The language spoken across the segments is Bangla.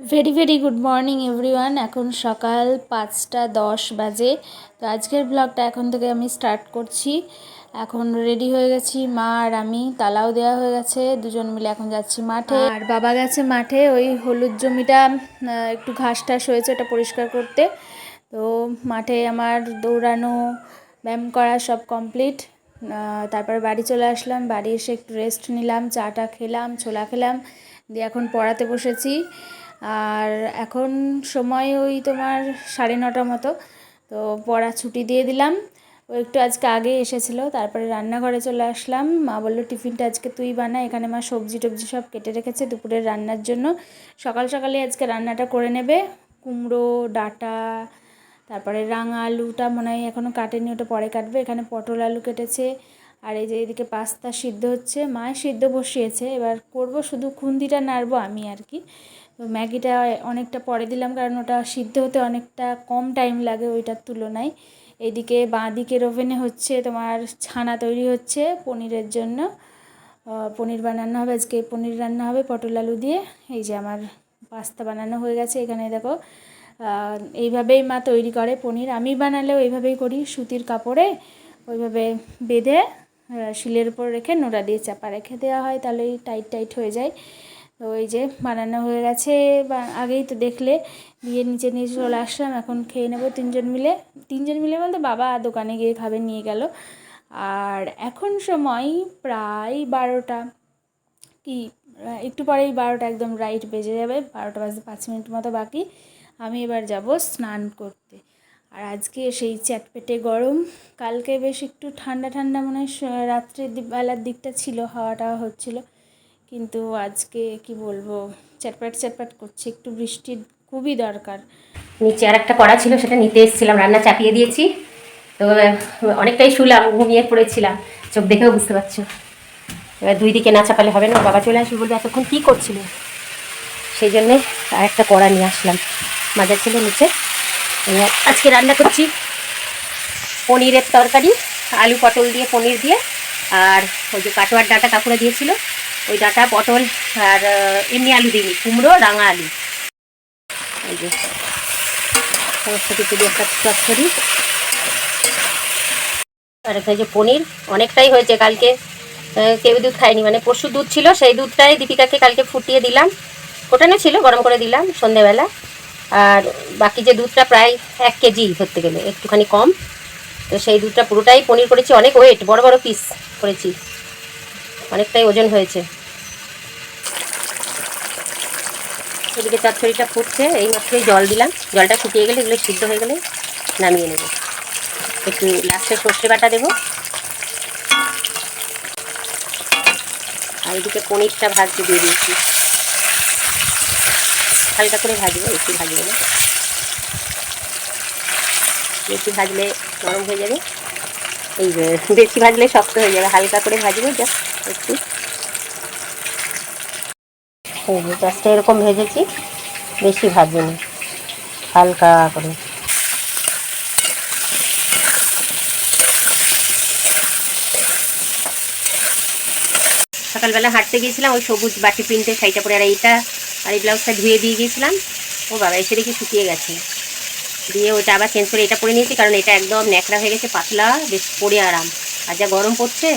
Very very good morning everyone এখন সকাল পাঁচটা দশ বাজে। তো আজকের ব্লগটা এখন থেকে আমি স্টার্ট করছি। এখন রেডি হয়ে গেছি মা আর আমি। তালাও দেওয়া হয়ে গেছে। দুজন মিলে এখন যাচ্ছি মাঠে। আর বাবা গেছে মাঠে। ওই হলুদ জমিটা একটু ঘাস টাস হয়েছে ওটা পরিষ্কার করতে। তো মাঠে আমার দৌড়ানো, ব্যায়াম করা সব কমপ্লিট তারপরে বাড়ি চলে আসলাম। বাড়ি এসে একটু রেস্ট নিলাম চাটা খেলাম, ছোলা খেলাম। দিয়ে এখন পড়াতে বসেছি। আর এখন সময় ওই তোমার সাড়ে নটা মতো। তো পড়া ছুটি দিয়ে দিলাম। ও একটু আজকে আগে এসেছিল, তারপরে রান্নাঘরে চলে আসলাম। মা বলল, টিফিনটা আজকে তুই বানা। এখানে মা সবজি টবজি সব কেটে রেখেছে দুপুরের রান্নার জন্য। সকাল সকালে আজকে রান্নাটা করে নেবে। কুমড়ো, ডাঁটা, তারপরে রাঙা আলুটা মনে হয় এখনও কাটেনি, ওটা পরে কাটবে। এখানে পটল আলু কেটেছে। আর এই যে এদিকে পাস্তা সিদ্ধ হচ্ছে। মায় সিদ্ধ বসিয়েছে। এবার করব শুধু খুন্দিটা নাড়বো আমি আর কি। তো ম্যাগিটা অনেকটা পরে দিলাম, কারণ ওটা সিদ্ধ হতে অনেকটা কম টাইম লাগে ওইটার তুলনায়। এদিকে বাঁ দিকের ওভেনে হচ্ছে তোমার ছানা তৈরি হচ্ছে পনিরের জন্য। পনির বানানো হবে, আজকে পনির রান্না হবে পটল আলু দিয়ে। এই যে আমার পাস্তা বানানো হয়ে গেছে এখানে, দেখো। এইভাবেই মা তৈরি করে পনির। আমি বানালেও এইভাবেই করি, সুতির কাপড়ে ওইভাবে বেঁধে শিলের উপর রেখে নোড়া দিয়ে চাপা রেখে দেওয়া হয়, তাহলেই টাইট টাইট হয়ে যায়। তো এই যে বানানো হয়ে গেছে, বা আগেই তো দেখলে, দিয়ে নিচে নিয়ে চলে আসলাম, এখন খেয়ে নেব তিনজন মিলে। তিনজন মিলে বলতে বাবা দোকানে গিয়ে খাবে, নিয়ে গেল। আর এখন সময় প্রায় বারোটা। কি, একটু পরেই বারোটা একদম রাইট বেজে যাবে, বারোটা বাজতে পাঁচ মিনিট মতো বাকি। আমি এবার যাব স্নান করতে। আর আজকে সেই চ্যাটপেটে গরম, কালকে বেশ একটু ঠান্ডা ঠান্ডা মনে হয় রাত্রের বেলার দিকটা ছিল, হাওয়াটা হচ্ছিল। কিন্তু আজকে কি বলব, চ্যাটপ্যাট চ্যাটপ্যাট করছে, একটু বৃষ্টির খুবই দরকার। নিচে আর একটা কড়া ছিল, সেটা নিতে এসেছিলাম, রান্না চাপিয়ে দিয়েছি। তো, অনেকটাই শুলাম, ঘুমিয়ে পড়েছিলাম, চোখ দেখেও বুঝতে পারছ। এবার দুই দিকে না চাপালে হবে না বাবা চলে আসবে বলবে, এতক্ষণ কী করছিলে? সেই জন্যে আর একটা কড়া নিয়ে আসলাম, মাজার ছিল নিচে। আজকে রান্না করছি পনিরের তরকারি, আলু পটল দিয়ে, পনির দিয়ে, আর ওই যে কাটোয়ার ডাঁটা কাকুরা দিয়েছিল ওই ডাঁটা পটল আর এমনি আলু দিইনি, কুমড়ো, রাঙা আলু। এই যে, সমস্ত কিছু একটা আর এখানে যে পনির, অনেকটাই হয়েছে কালকে। কেউ দুধ খায়নি মানে পরশু দুধ ছিল, সেই দুধটাই দীপিকাকে কালকে ফুটিয়ে দিলাম। ফোটানো ছিল, গরম করে দিলাম সন্ধেবেলা। আর বাকি যে দুধটা প্রায় এক কেজি ধরতে গেলে, একটুখানি কম। তো সেই দুধটা পুরোটাই পনির করেছি, অনেক ওয়েট বড় বড় পিস করেছি। অনেকটাই ওজন হয়েছে। এদিকে চচ্চড়িটা ফুটছে, এই মাত্রই জল দিলাম। জলটা ফুটিয়ে গেলে এগুলো সিদ্ধ হয়ে গেলে নামিয়ে নেব। একটু লাস্টে সর্ষে বাটা দেবো। আর এদিকে পনিরটা ভাজতে দিয়ে দিয়েছি। হালকা করে ভাজবো, একটু ভাজবো না। বেশি ভাজলে নরম হয়ে যাবে। এই যে, বেশি ভাজলে শক্ত হয়ে যাবে। হালকা করে ভাজবো, জাস্ট একটু। এই যে জাস্টটা এরকম ভেজেছি, বেশি ভাজিনি, হালকা করে। সকালবেলা হাঁটতে গিয়েছিলাম, ওই সবুজ বাটি প্রিন্টের শাড়িটা পরে, আর এইটা, আর এই ব্লাউজটা ধুয়ে দিয়ে গিয়েছিলাম। ও বাবা, এসে দেখি শুকিয়ে গেছে। দিয়ে ওটা আবার চেঞ্জ করে এটা পরে নিয়েছি, কারণ এটা একদম ন্যাকড়া হয়ে গেছে, পাতলা, বেশ পরে আরাম। আর যা গরম পড়ছে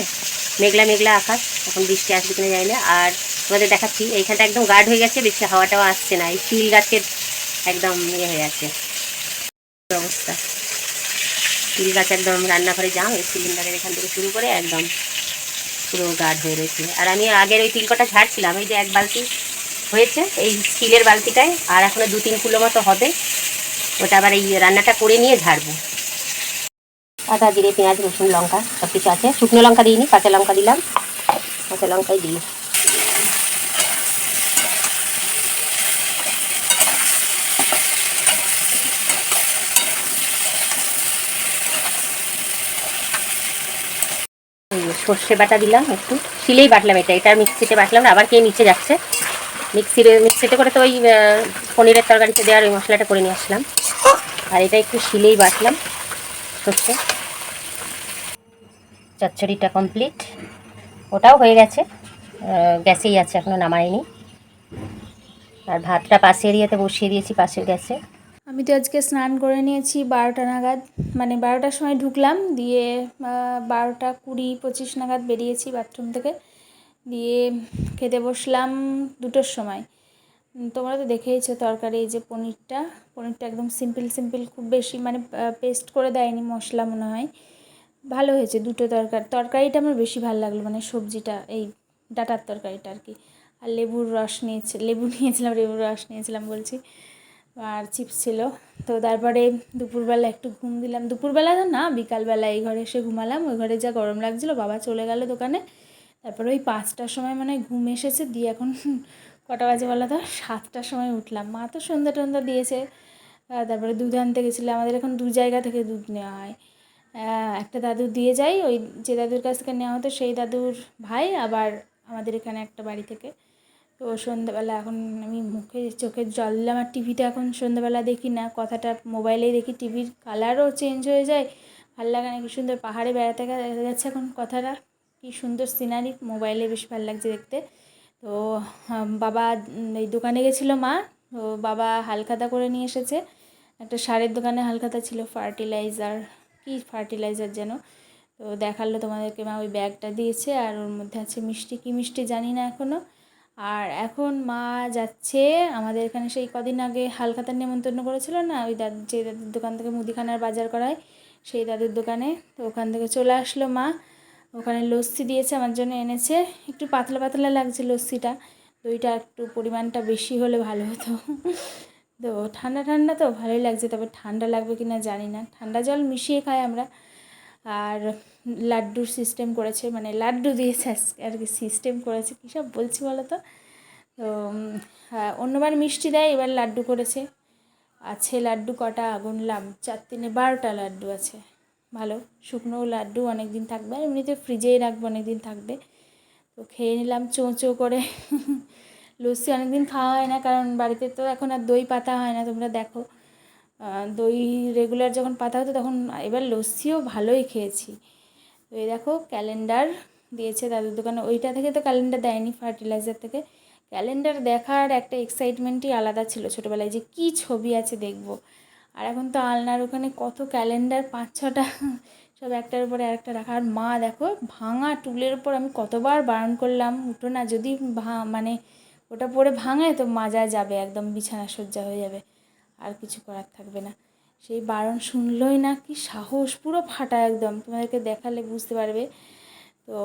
মেঘলা মেঘলা আকাশ। এখন বৃষ্টি আসবে কিনা যায় না। আর তোমাদের দেখাচ্ছি, এইখানটা একদম গার্ড হয়ে গেছে, বেশি হাওয়াটাও আসছে না। এই তিল গাছের একদম ইয়ে হয়ে আছে। অবস্থা? তিল গাছ একদম রান্নাঘরে যাও, এই সিলিন্ডারের এখান থেকে শুরু করে একদম পুরো গার্ড হয়ে রয়েছে। আর আমি আগের ওই তিল কটা ঝাড়ছিলাম, এই যে এক বালতি হয়েছে, এই স্টিলের বালতিটায়। আর এখনও দু তিন কিলো মতো হবে। ওটা আবার এই রান্নাটা করে নিয়ে ঝাড়বো। আদা, জিরে, পেঁয়াজ, রসুন, লঙ্কা সব কিছু আছে। শুকনো লঙ্কা দিইনি, কাঁচা লঙ্কা দিলাম। কাঁচা লঙ্কাই দিই। সর্ষে বাটা দিলাম একটু। শিলেই বাটলাম এটা। এটা মিক্সিতে বাটলাম আবার কে নিচে যাচ্ছে। মিক্সিতে মিক্সিতে করে তো ওই পনিরের তরকারিতে দেওয়ার ওই মশলাটা করে নিয়ে আসলাম। আর এটা একটু শিলেই বাটলাম সর্ষে। চচ্চড়িটা কমপ্লিট ওটাও হয়ে গেছে। গ্যাসেই আছে এখনও নামায়নি। আর ভাতটা পাশের এরিয়াতে বসিয়ে দিয়েছি পাশের গ্যাসে। আমি তো আজকে স্নান করে নিয়েছি বারোটা নাগাদ। মানে বারোটার সময় ঢুকলাম, দিয়ে বারোটা কুড়ি পঁচিশ নাগাদ বেরিয়েছি বাথরুম থেকে। দিয়ে খেতে বসলাম দুটোর সময়। তোমরা তো দেখেইছো তরকারি, এই যে পনিরটা। পনিরটা একদম সিম্পল সিম্পল খুব বেশি মানে পেস্ট করে দেয়নি মশলা মনে হয়। ভালো হয়েছে, দুটো তরকারি, তরকারিটা আমার বেশি ভালো লাগল মানে সবজিটা, এই ডাটার তরকারিটা আর কি। আর লেবুর রস নিয়েছে, লেবু নিয়েছিলাম, লেবুর রস নিয়েছিলাম বলছি, আর চিপস ছিল। তো তারপরে দুপুরবেলা একটু ঘুম দিলাম, দুপুরবেলা তো না, বিকালবেলা এই ঘরে এসে ঘুমালাম, ওই ঘরে যা গরম লাগছিল, বাবা চলে গেল দোকানে। তারপরে ওই পাঁচটার সময় মানে ঘুম এসেছে, দিয়ে এখন কটা বাজে বলা তো? সাতটার সময় উঠলাম। মা তো সন্ধ্যা টন্ধা দিয়েছে তারপরে দুধ আনতে গেছিল, আমাদের এখন দু জায়গা থেকে দুধ নেওয়া হয়। একটা দাদু দিয়ে যায় ওই যে দাদুর কাছ থেকে নেওয়া হতো, সেই দাদুর ভাই আবার আমাদের এখানে একটা বাড়ি থেকে। তো সন্ধ্যাবেলা এখন আমি মুখে চোখে জল দিলাম আর টিভিতে এখন সন্ধ্যাবেলা দেখি না। কথাটা মোবাইলেই দেখি, টিভির কালারও চেঞ্জ হয়ে যায়। ভালো লাগে না, কি সুন্দর পাহাড়ে বেড়াতে যাচ্ছে এখন কথাটা। কি সুন্দর সিনারি মোবাইলে বেশ ভালো লাগছে দেখতে। তো বাবা এই দোকানে গেছিল মা। তো বাবা হালখাতা করে নিয়ে এসেছে। একটা সারের দোকানে হালখাতা ছিল ফার্টিলাইজার কি ফার্টিলাইজার যেন। তো দেখাল তোমাদেরকে মা ওই ব্যাগটা দিয়েছে আর ওর মধ্যে আছে মিষ্টি, কি মিষ্টি জানি না এখনও আর এখন মা যাচ্ছে আমাদের এখানে সেই কদিন আগে হালখাতার নেমন্তন্ন করেছিল না, ওই দাদু, যে দাদুর দোকান থেকে মুদিখানার বাজার করায়, সেই দাদুর দোকানে। তো ওখান থেকে চলে আসলো মা। ওখানে লস্যি দিয়েছে, আমার জন্য এনেছে। একটু পাতলা পাতলা লাগছে লস্যিটা। দইটা একটু পরিমাণটা বেশি হলে ভালো হতো। তো ঠান্ডা ঠান্ডা তো ভালোই লাগছে তবে ঠান্ডা লাগবে কি না জানি না। ঠান্ডা জল মিশিয়ে খাই আমরা। আর লাড্ডুর সিস্টেম করেছে মানে লাড্ডু দিয়েছে আর কি সিস্টেম করেছে। কী সব বলছি বলো তো? তো হ্যাঁ, অন্যবার মিষ্টি দেয় এবার লাড্ডু করেছে। আছে লাড্ডু কটা গুনলাম চার তিনে বারোটা লাড্ডু আছে। ভালো শুকনো লাড্ডু অনেক দিন থাকবে আর এমনিতে ফ্রিজেই রাখব অনেক দিন থাকবে। তো খেয়ে নিলাম চোঁ চোঁ করে। লস্যি অনেক দিন খাওয়া হয় না, কারণ বাড়িতে তো এখন আর দই পাতা হয় না, তোমরা দেখো। দই রেগুলার যখন পাতা হতো তখন এবার লস্যিও ভালোই খেয়েছি। তো এই দেখো ক্যালেন্ডার দিয়েছে দাদুর দোকানে। ওইটা থেকে তো ক্যালেন্ডার দেয়নি ফার্টিলাইজার থেকে। ক্যালেন্ডার দেখার একটা এক্সাইটমেন্টই আলাদা ছিল ছোটোবেলায়, যে কী ছবি আছে দেখব। আর এখন তো আলনার ওখানে কত ক্যালেন্ডার পাঁচ ছটা, সব একটার উপরে আরেকটা রাখা। আর মা দেখো, ভাঙা টুলের উপর আমি কতবার বারণ করলাম, উঠো না, যদি ভা মানে ওটা পরে ভাঙে তো মাজা যাবে, একদম বিছানা সজ্জা হয়ে যাবে। আর কিছু করার থাকবে না। সেই বারণ শুনলই না কি সাহস, পুরো ফাটা একদম। তোমাদেরকে দেখালে বুঝতে পারবে। তো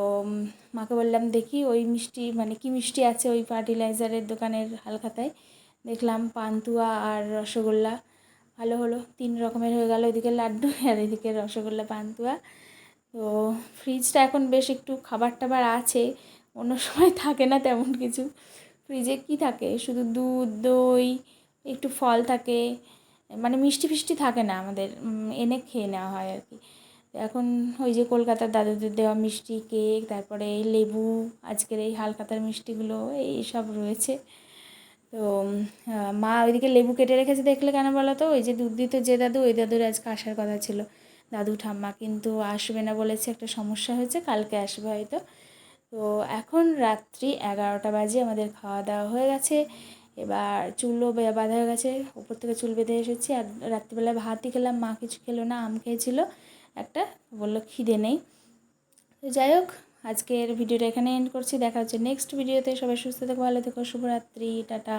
মাকে বললাম, দেখি ওই মিষ্টি মানে কি মিষ্টি আছে ওই ফার্টিলাইজারের দোকানের হালখাতায়? দেখলাম পান্তুয়া আর রসগোল্লা। ভালো হলো, তিন রকমের হয়ে গেল ওইদিকে লাড্ডু আর এদিকে রসগোল্লা, পান্তুয়া। তো ফ্রিজটা এখন বেশ একটু খাবার টাবার আছে, অন্য সময় থাকে না তেমন কিছু। ফ্রিজে কি থাকে? শুধু দুধ, দই, একটু ফল থাকে। মানে মিষ্টি ফিষ্টি থাকে না আমাদের। এনে খেয়ে নেওয়া হয় আর কি। এখন ওই যে কলকাতার দাদুদের দেওয়া মিষ্টি কেক, তারপরে এই লেবু, আজকের এই হালকাতার মিষ্টিগুলো, এই সব রয়েছে। তো মা ওইদিকে লেবু কেটে রেখেছে দেখলে কেন বলো তো? ওই যে দুধ দিত যে দাদু, ওই দাদুর আজকে আসার কথা ছিল। দাদু ঠাম্মা কিন্তু আসবে না বলেছে, একটা সমস্যা হয়েছে, কালকে আসবে হয়তো। তো এখন রাত্রি এগারোটা বাজে আমাদের খাওয়া দাওয়া হয়ে গেছে। এবার চুলও বাঁধা হয়ে গেছে। উপর থেকে চুল বেঁধে এসেছি। আর রাত্রিবেলায় ভাতই খেলাম, মা কিছু খেলো না, আম খেয়েছিল। একটা বলল, খিদে নেই। তো যাই হোক, আজকের ভিডিওটা এখানে এন্ড করছি। দেখা হচ্ছে নেক্সট ভিডিওতে সবাই সুস্থ থেকো, ভালো থেকো, শুভরাত্রি, টাটা।